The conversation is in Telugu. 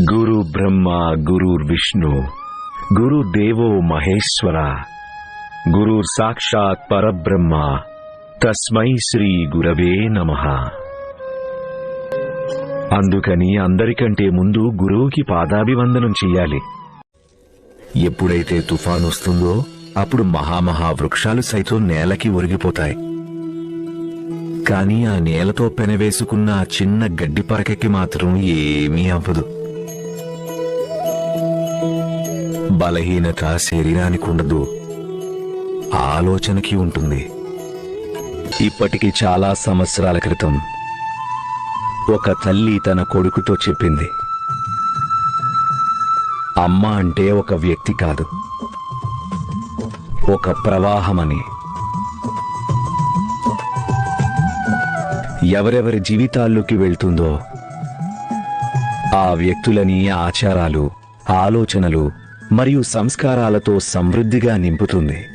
గురు బ్రహ్మ గురుర్ విష్ణు గురు దేవో మహేశ్వర గురుర్ సాక్షాత్ పరబ్రహ్మ తస్మై శ్రీ గురవే నమః. అందుకని అందరికంటే ముందు గురువుకి పాదాభివందనం చెయ్యాలి. ఎప్పుడైతే తుఫాన్ వస్తుందో అప్పుడు మహామహా వృక్షాలు సైతం నేలకి ఒరిగిపోతాయి. కానీ ఆ నేలతో పెనవేసుకున్న ఆ చిన్న గడ్డి పరకకి మాత్రం ఏమీ అవ్వదు. బలహీనత శరీరానికి ఉండదు. ఆలోచనకి ఉంటుంది. ఇప్పటికి చాలా సంవత్సరాల క్రితం ఒక తల్లి తన కొడుకుతో చెప్పింది. అమ్మ అంటే ఒక వ్యక్తి కాదు. ఒక ప్రవాహమని. ఎవరెవరి జీవితాల్లోకి వెళ్తుందో ఆ వ్యక్తులని ఆచారాలు ఆలోచనలు మరియు సంస్కారాలతో సమృద్ధిగా నింపుతుంది.